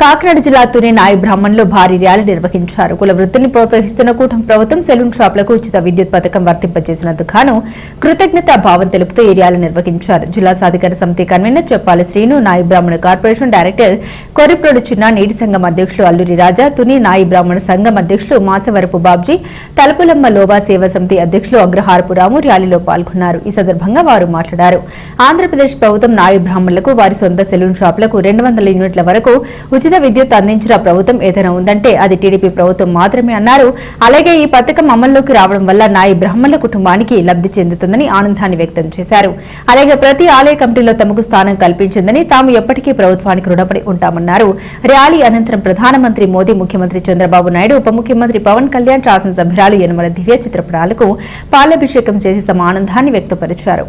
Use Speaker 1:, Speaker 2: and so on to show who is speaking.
Speaker 1: కాకినాడ జిల్లా తుని నాయ బ్రాహ్మణ్లో భారీ ర్యాలీ నిర్వహించారు. కుల వృత్తిని ప్రోత్సహిస్తున్న కూటమి ప్రభుత్వం సెలూన్ షాపులకు ఉచిత విద్యుత్ పథకం వర్తింపజేసినందుకు గాను కృతజ్ఞతా భావం తెలుపుతూ ఈ ర్యాలీ నిర్వహించారు. జిల్లా సాధికార సమితి కన్వీనర్ చెప్పాలి శ్రీను నాయ బ్రాహ్మణ కార్పొరేషన్ డైరెక్టర్ కొరిప్రోడు చిన్న నీటి సంఘం అధ్యక్షులు అల్లూరి రాజా తుని నాయి బ్రాహ్మణ సంఘం అధ్యక్షులు మాసవరపు బాబ్జీ తలపులమ్మ లోబా సేవా సమితి అధ్యక్షులు అగ్రహారపు రాము ర్యాలీలో పాల్గొన్నారు. ఈ సందర్భంగా వారు మాట్లాడారు. ఆంధ్రప్రదేశ్ ప్రభుత్వం నాయి బ్రాహ్మణులకు వారి సొంత సెలూన్ షాపులకు రెండు వందల యూనిట్ల వరకు ఉచిత విద్యుత్ అందించిన ప్రభుత్వం ఏదైనా ఉందంటే అది టీడీపీ ప్రభుత్వం మాత్రమే అన్నారు. అలాగే ఈ పథకం అమల్లోకి రావడం వల్ల నాయి బ్రాహ్మణుల కుటుంబానికి లబ్ది చెందుతుందని ఆనందాన్ని వ్యక్తం చేశారు. అలాగే ప్రతి ఆలయ కమిటీలో తమకు స్థానం కల్పించిందని తాము ఎప్పటికీ ప్రభుత్వానికి రుణపడి ఉంటామన్నారు. ర్యాలీ అనంతరం ప్రధానమంత్రి మోదీ ముఖ్యమంత్రి చంద్రబాబు నాయుడు ఉప ముఖ్యమంత్రి పవన్ కళ్యాణ్ శాసనసభ్యురాలు యనమల దివ్య చిత్రపటాలకు పాలాభిషేకం చేసి తమ ఆనందాన్ని వ్యక్తపరిచారు.